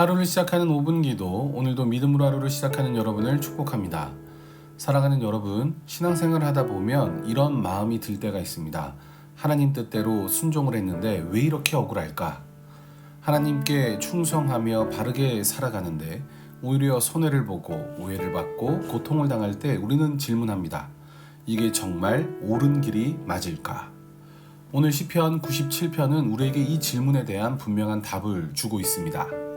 하루를 시작하는 5분 기도, 오늘도 믿음으로 하루를 시작하는 여러분을 축복합니다. 사랑하는 여러분, 신앙생활 하다 보면 이런 마음이 들 때가 있습니다. 하나님 뜻대로 순종을 했는데 왜 이렇게 억울할까? 하나님께 충성하며 바르게 살아가는데 오히려 손해를 보고 오해를 받고 고통을 당할 때 우리는 질문합니다. 이게 정말 옳은 길이 맞을까? 오늘 시편 97편은 우리에게 이 질문에 대한 분명한 답을 주고 있습니다.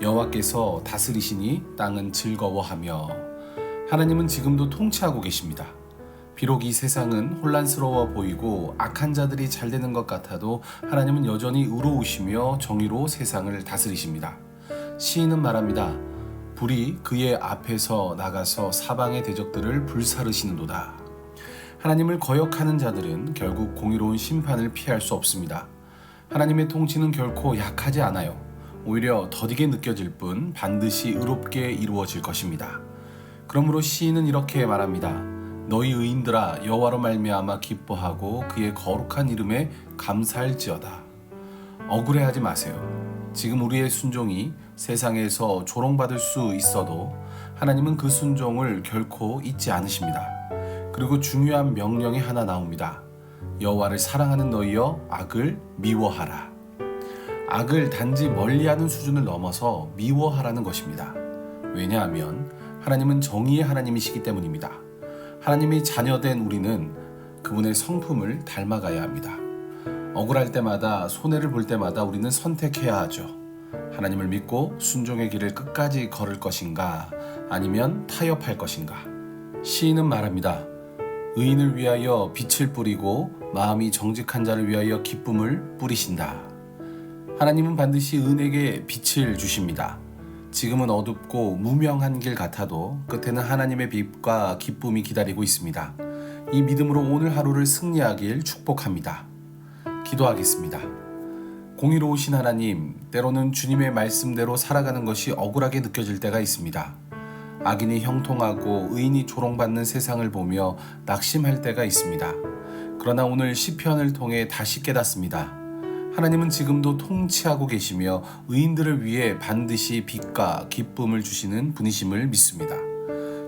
여호와께서 다스리시니 땅은 즐거워하며 하나님은 지금도 통치하고 계십니다. 비록 이 세상은 혼란스러워 보이고 악한 자들이 잘 되는 것 같아도 하나님은 여전히 의로우시며 정의로 세상을 다스리십니다. 시인은 말합니다. 불이 그의 앞에서 나가서 사방의 대적들을 불사르시는도다. 하나님을 거역하는 자들은 결국 공의로운 심판을 피할 수 없습니다. 하나님의 통치는 결코 약하지 않아요. 오히려 더디게 느껴질 뿐 반드시 의롭게 이루어질 것입니다. 그러므로 시인은 이렇게 말합니다. 너희 의인들아 여호와로 말미암아 기뻐하고 그의 거룩한 이름에 감사할지어다. 억울해하지 마세요. 지금 우리의 순종이 세상에서 조롱받을 수 있어도 하나님은 그 순종을 결코 잊지 않으십니다. 그리고 중요한 명령이 하나 나옵니다. 여호와를 사랑하는 너희여 악을 미워하라. 악을 단지 멀리하는 수준을 넘어서 미워하라는 것입니다. 왜냐하면 하나님은 정의의 하나님이시기 때문입니다. 하나님이 자녀된 우리는 그분의 성품을 닮아가야 합니다. 억울할 때마다 손해를 볼 때마다 우리는 선택해야 하죠. 하나님을 믿고 순종의 길을 끝까지 걸을 것인가 아니면 타협할 것인가. 시인은 말합니다. 의인을 위하여 빛을 뿌리고 마음이 정직한 자를 위하여 기쁨을 뿌리신다. 하나님은 반드시 은에게 빛을 주십니다. 지금은 어둡고 무명한 길 같아도 끝에는 하나님의 빛과 기쁨이 기다리고 있습니다. 이 믿음으로 오늘 하루를 승리하길 축복합니다. 기도하겠습니다. 공의로우신 하나님, 때로는 주님의 말씀대로 살아가는 것이 억울하게 느껴질 때가 있습니다. 악인이 형통하고 의인이 조롱받는 세상을 보며 낙심할 때가 있습니다. 그러나 오늘 시편을 통해 다시 깨닫습니다. 하나님은 지금도 통치하고 계시며 의인들을 위해 반드시 빛과 기쁨을 주시는 분이심을 믿습니다.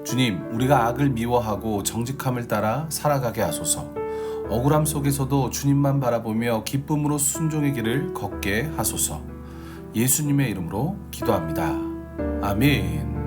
주님, 우리가 악을 미워하고 정직함을 따라 살아가게 하소서. 억울함 속에서도 주님만 바라보며 기쁨으로 순종의 길을 걷게 하소서. 예수님의 이름으로 기도합니다. 아멘.